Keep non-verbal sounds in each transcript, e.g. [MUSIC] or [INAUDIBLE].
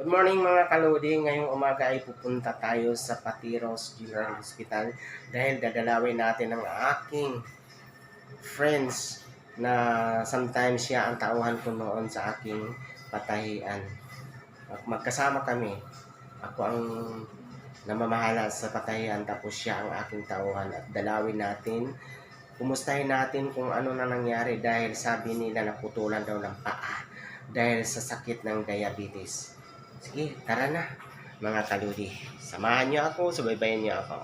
Good morning mga kaludi. Ngayong umaga ay pupunta tayo sa Patiros General Hospital dahil dadalawin natin ang aking friends na sometimes siya ang tauhan ko noon sa aking patahian. Mag- Magkasama kami. Ako ang namamahala sa patahian tapos siya ang aking tauhan at dalawin natin. Kumustahin natin kung ano na nangyari dahil sabi nila naputulan daw ng paa dahil sa sakit ng diabetes. Sige, tara na mga kaludi. Samahan niyo ako, subaybayan niyo ako.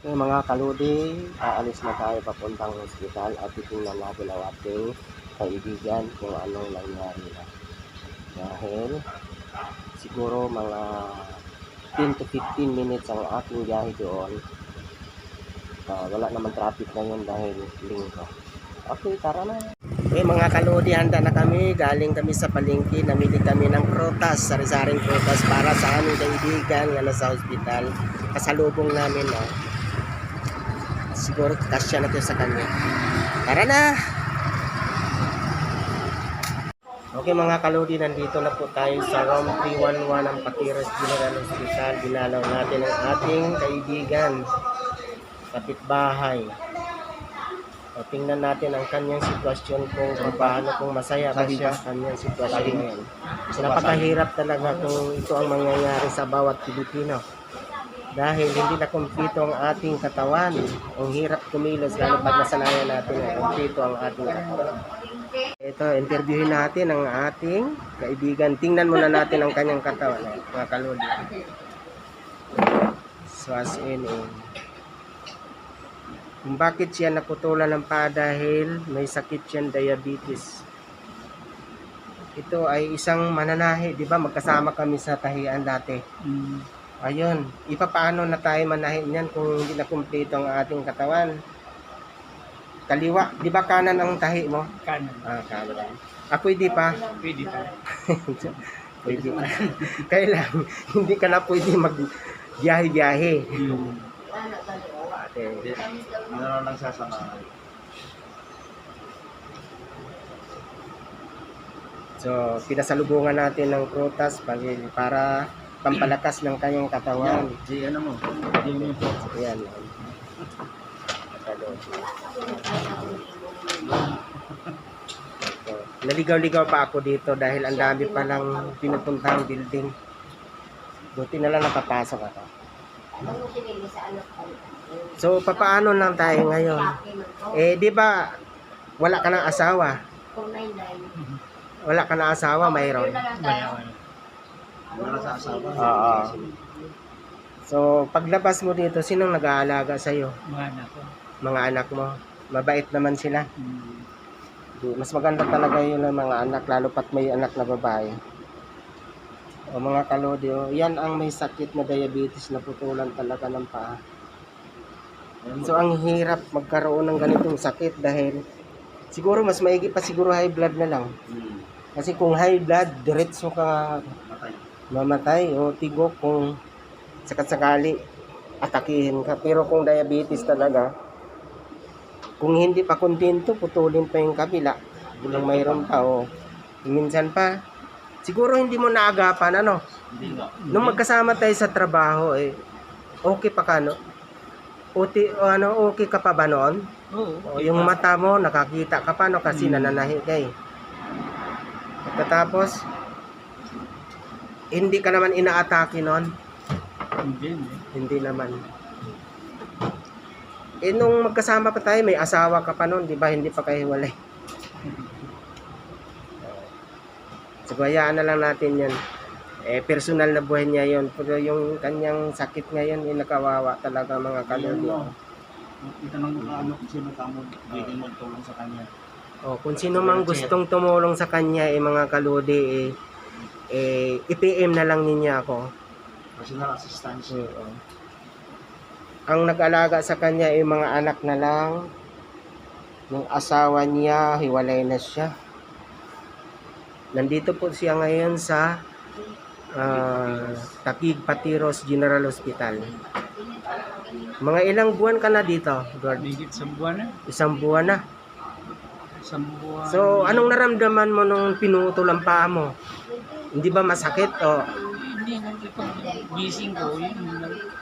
Okay mga kaludi, aalis na tayo papuntang hospital at titingnan natin ang ating kaibigan kung anong nangyari na. Dahil siguro mga 10 to 15 minutes ang ating biyahe doon. Ah, wala naman traffic ngayon dahil linggo. Okay, tara na. Okay mga kalodi, handa na kami. Galing kami sa palengke. Namili kami ng prutas, sari-saring prutas para sa aming kaibigan nga nasa hospital. Kasalubong namin. Oh. Siguro kasya na to sa kanya. Tara na! Okay mga kalodi, nandito na po tayo sa room 311 ng Patiros General Hospital. Dinalaw natin ang ating kaibigan. Kapitbahay. O, tingnan natin ang kanyang sitwasyon kung paano kung masaya ba siya sa kanyang sitwasyon ngayon. Napakahirap talaga kung ito ang mangyayari sa bawat Pilipino. Dahil hindi na kumpleto ang ating katawan. Ang hirap kumilos lalo pag nasanayan natin na kumpleto ang ating katawan. Ito, interviewin natin ang ating kaibigan. Tingnan muna natin ang kanyang katawan, eh, mga kalodi. Swas in in kung bakit siya naputulan ng paa dahil may sakit siyang diabetes. Ito ay isang mananahi, di ba? Magkasama kami sa tahian dati. Ayun, ipapaano na tayo manahin niyan kung hindi na kumpleto ang ating katawan. Kaliwa, di ba kanan ang tahi mo? Kanan. Ah, kanan. Ah, pwede pa. Pwede pa. [LAUGHS] pwede pa. Kailan, hindi ka na pwede mag biyahe-biyahe. Ate, Ano lang nagsasama? So, pinasalubungan natin ng prutas para, pampalakas ng kanyang katawan. Di ano mo? Di mo. Ayan. Naligaw-ligaw pa ako dito dahil ang dami pa lang pinupuntahang building. Buti na lang napapasok ako. So, papaano lang tayo ngayon? Eh, di ba, wala ka ng asawa? Wala ka ng asawa, mayroon. Wala, sa asawa. Oo. So, paglabas mo dito, sinong nag-aalaga sa'yo? Mga anak ko. Mga anak mo. Mabait naman sila. Hmm. Mas maganda talaga yun ng mga anak, lalo pat may anak na babae. O mga kalodi, o, yan ang may sakit na diabetes na putulan talaga ng paa. So, ang hirap magkaroon ng ganitong sakit dahil siguro mas maigi pa siguro high blood na lang. Kasi kung high blood, diretso ka mamatay o tigok kung sakasakali atakihin ka. Pero kung diabetes talaga, kung hindi pa kontento, putulin pa yung kabila. Kung mayroon pa o minsan pa, siguro hindi mo naagapan ano. Hindi nga. Nung magkasama tayo sa trabaho, eh, okay pa ka, no? Uti, o ano, okay ka pa ba noon? Oo. O, yung mata mo, nakakita ka pa, no? Kasi Hmm. nananahi ka eh. Pagkatapos, hindi ka naman inaatake noon. Hindi. hindi. Hindi naman. Eh, nung magkasama pa tayo, may asawa ka pa noon, di ba? Hindi pa kayo hiwalay. [LAUGHS] So, hayaan na lang natin yan. Eh, personal na buhay niya yon Pero yung kanyang sakit ngayon, eh, nakawawa talaga mga kalodi. Ayun, Itanong mo ano kung sino ka mo pwedeng magtulong sa kanya. Oh, kung sino mang gustong tumulong sa kanya, eh, mga kalodi, eh, eh, i-PM na lang ninyo ako. Personal assistance. Oo. Ang nag-alaga sa kanya ay mga anak na lang. Yung asawa niya, hiwalay na siya. Nandito po siya ngayon sa ah, Taguig Patiros General Hospital. Mga ilang buwan ka na dito, Lord? Bigit sa buwan na. Isang buwan na. Isang buwan. So, anong naramdaman mo nung pinutol ang paa mo? Hindi ba masakit o Hindi, gising ko.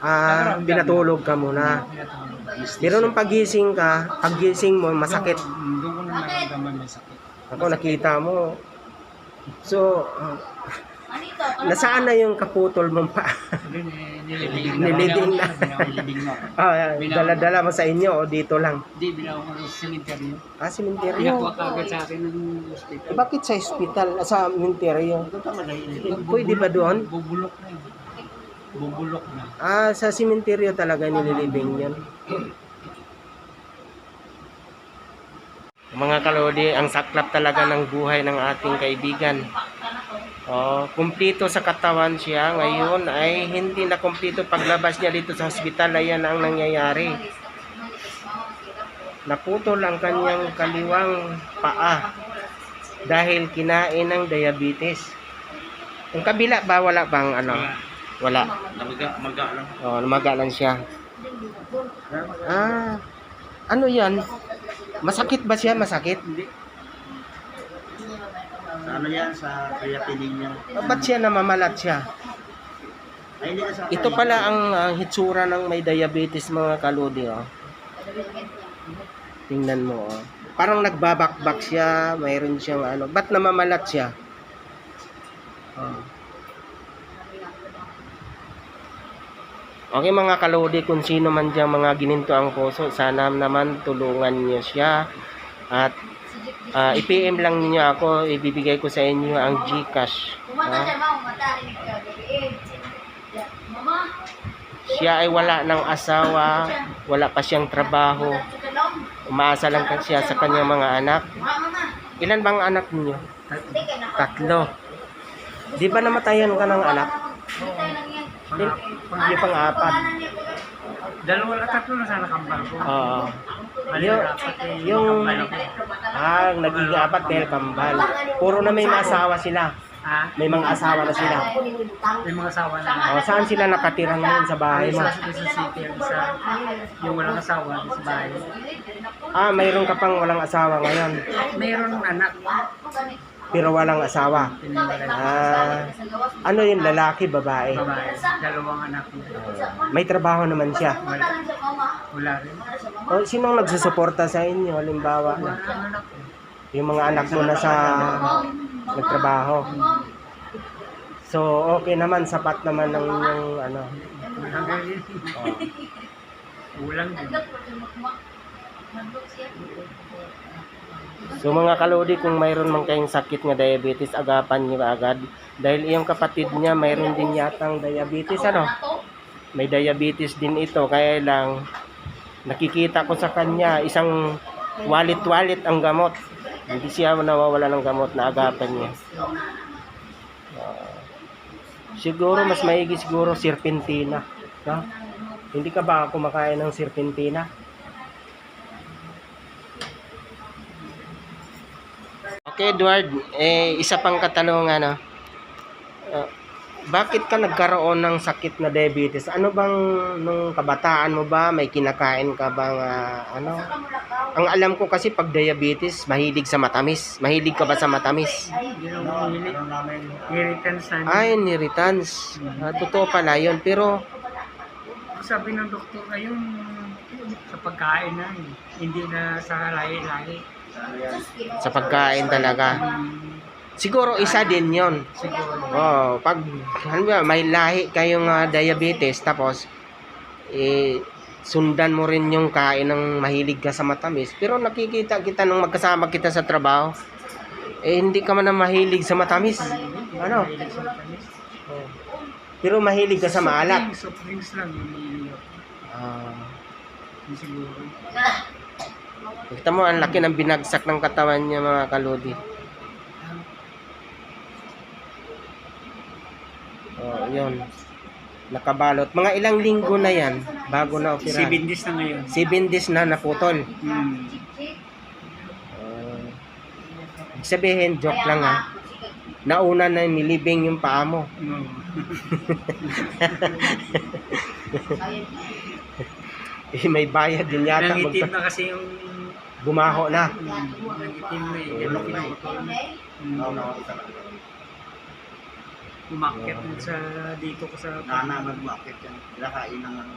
Ah, binatulog ka muna. Pero nung pagising ka, pagising mo, masakit. Doon, ko na nararamdaman may sakit. Ako, nakita mo. So, nasaan na yung kaputol mong pa? Nilibing na. Nilibing na. [LAUGHS] ah, dala-dala mo sa inyo o dito lang? Hindi, binawa ko sa cemetery. Ah, simenteryo. Pinakuha ka agad sa akin ng hospital. Bakit sa hospital, sa simenteryo? Yun. Pwede ba doon? Bubulok na yun. Bubulok na. Ah, sa simenteryo talaga nililibing yun. Mga kalodi, ang saklap talaga ng buhay ng ating kaibigan. Oh, kumplito sa katawan siya. Ngayon ay hindi na kumplito paglabas niya dito sa hospital. Ayan ang nangyayari. Naputol ang kanyang kaliwang paa dahil kinain ng diabetes. Yung kabila ba wala bang ano? Wala. Namaga, maga lang. Oh, lumaga lang siya. Ah, ano yan? Masakit ba siya? Masakit? Sa ano yan, sa creatinine niya. Ah, ba't siya namamalat siya? Ay, hindi na sa Ito pala ang ah, hitsura ng may diabetes mga kaludi. Oh. Tingnan mo. Oh. Parang nagbabakbak siya. Mayroon siyang ano. Ba't namamalat siya? Oh. Okay mga kalodi, kung sino man dyan mga gininto ang puso, sana naman tulungan niyo siya. At ah, i-PM lang niyo ako, ibibigay ko sa inyo ang GCash. Ha? Siya ay wala ng asawa, wala pa siyang trabaho. Umaasa lang siya sa kanyang mga anak. Ilan bang anak niyo? Tatlo. Di ba namatayan ka ng anak? Hindi pang apat. Dalawa at tatlo na sana kambal ko. Oo. Yung, eh, yung, kambal ako. ah, naging apat dahil kambal. Puro na may mga asawa sila. Ha? May mga asawa na sila. May mga asawa na. O, saan sila nakatira ngayon sa bahay mo? Sa City, isa, yung walang asawa sa bahay. Ah, mayroon ka pang walang asawa ngayon. Mayroon anak. Pero walang asawa. Ah, ano yung lalaki, babae? Babae. Dalawang anak niya. May trabaho naman siya. Wala. Wala rin. O, sinong nagsusuporta sa inyo? Halimbawa, yung mga anak mo na sa nagtrabaho. So, okay naman, sapat naman ng yung ano. Oh. Ulang din. So mga kalodi, kung mayroon man kayong sakit nga diabetes, agapan niyo agad. Dahil iyong kapatid niya, mayroon din yatang diabetes, ano? May diabetes din ito, kaya lang nakikita ko sa kanya, isang wallet-wallet ang gamot. Hindi siya nawawala ng gamot na agapan niya. Ah, siguro, mas maigi siguro serpentina. No? Hindi ka ba kumakain ng serpentina? Okay, Edward, eh, isa pang katanungan, no? Ah, bakit ka nagkaroon ng sakit na diabetes? Ano bang nung kabataan mo ba may kinakain ka bang ah, ano? Ang alam ko kasi pag diabetes, mahilig sa matamis. Mahilig ka ba sa matamis? Ano, ano namin, Irritants. Ay, niritans. Ah, totoo pala yun. Pero, Sabi ng doktor ngayon, sa pagkain na, hindi na sa lahi-lahi. Ano sa pagkain talaga. Siguro isa din yon. Oh, pag halimbawa, may lahi kayong ah, diabetes tapos eh sundan mo rin yung kain ng mahilig ka sa matamis. Pero nakikita kita nung magkasama kita sa trabaho, eh hindi ka man na mahilig sa matamis. Ano? Oh. Pero mahilig ka sa maalat. Soft drinks, lang. Ah, siguro. Kita mo, ang laki ng binagsak ng katawan niya mga kalodi. Oh, yun. Nakabalot. Mga ilang linggo na yan bago na opera. Seven days na ngayon. Seven days na naputol. Hmm. Uh, sabihin, joke lang ha. Nauna na nilibing yung paa mo. No. [LAUGHS] Eh, may bayad din yata. Nangitim na kasi yung Bumaho na. Hmm, eh. Hmm. dun sa dito ko sa Nana nagmakit yan. Kinakain ng ano.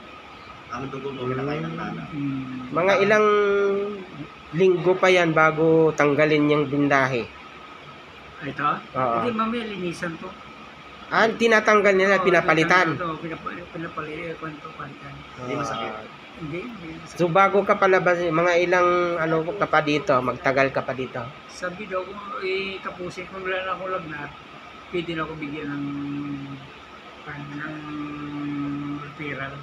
Ang dugo mo, kinakain ng nana. Hmm. Mga ilang linggo pa yan bago tanggalin yung bindahe. Ito? Oo. Hindi, mamaya linisan to. Ah, tinatanggal nila, pinapalitan. Ito, pinapalitan. Pinapalitan. Kwento, palitan. Hindi masakit. Hindi, hindi. So bago ka palabas, mga ilang ano ka pa dito, magtagal ka pa dito. Sabi daw ko, eh, tapusin kung wala na ako lagnat, pwede na ako bigyan ng parang ng referral.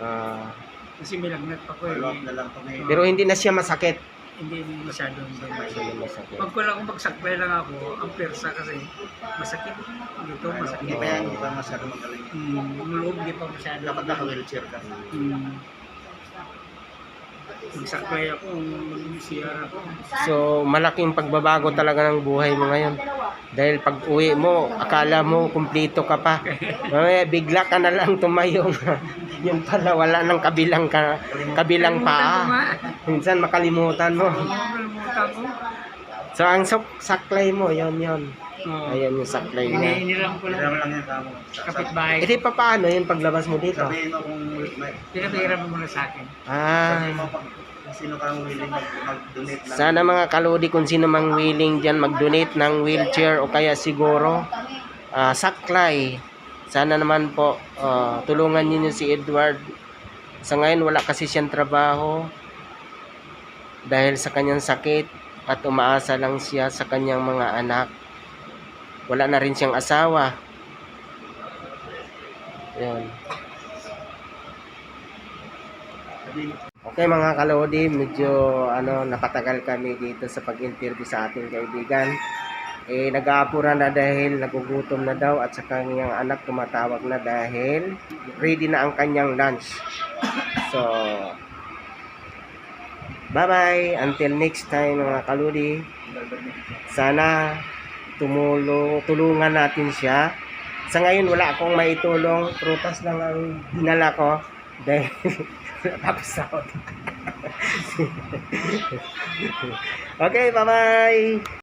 Ah, Kasi may lagnat pa ko eh. Follow up na lang kami. pero hindi na siya masakit. Hindi masyado. Hindi masyado. Hindi masakit. Pag wala akong magsaklay lang ako, ang persa kasi masakit. Dito masakit. Hindi pa yan, hindi pa masyado magaling. Hmm, yung loob di pa masyado. Dapat naka-wheelchair ka. Hmm. Magsaklay ako, mag-CR ako. So malaking pagbabago talaga ng buhay mo ngayon. Dahil pag uwi mo, akala mo kumpleto ka pa. [LAUGHS] Mamaya bigla ka na lang tumayong. [LAUGHS] Yun pala wala nang kabilang ka, kabilang paa. nga. Minsan makalimutan mo. So ang saklay mo, yon yon. Oo. Ayan yung saklay Hindi, niya. iniram ko lang. naman lang yan kamo. Kapitbahay. Di pa paano yung paglabas mo dito? Sabihin mo kung may... Pinapiram mo muna sa akin. Sabihin mo Ah, pag kung sino kang willing mag- mag-donate lang. sana mga kalodi kung sino mang willing dyan mag-donate ng wheelchair o kaya siguro ah, saklay. Sana naman po ah, tulungan niyo si Edward. Sa ngayon wala kasi siyang trabaho dahil sa kanyang sakit at umaasa lang siya sa kanyang mga anak. Wala na rin siyang asawa. Yan. Okay mga kalodi, medyo ano napatagal kami dito sa pag-interview sa ating kaibigan. Eh nag-aapura na dahil nagugutom na daw at sa kanyang anak tumatawag na dahil ready na ang kanyang lunch. So Bye-bye until next time mga kalodi. Sana tumulo tulungan natin siya. Sa ngayon wala akong maitulong, prutas lang ang dinala ko dahil [LAUGHS] tapos ako. [LAUGHS] okay, bye-bye!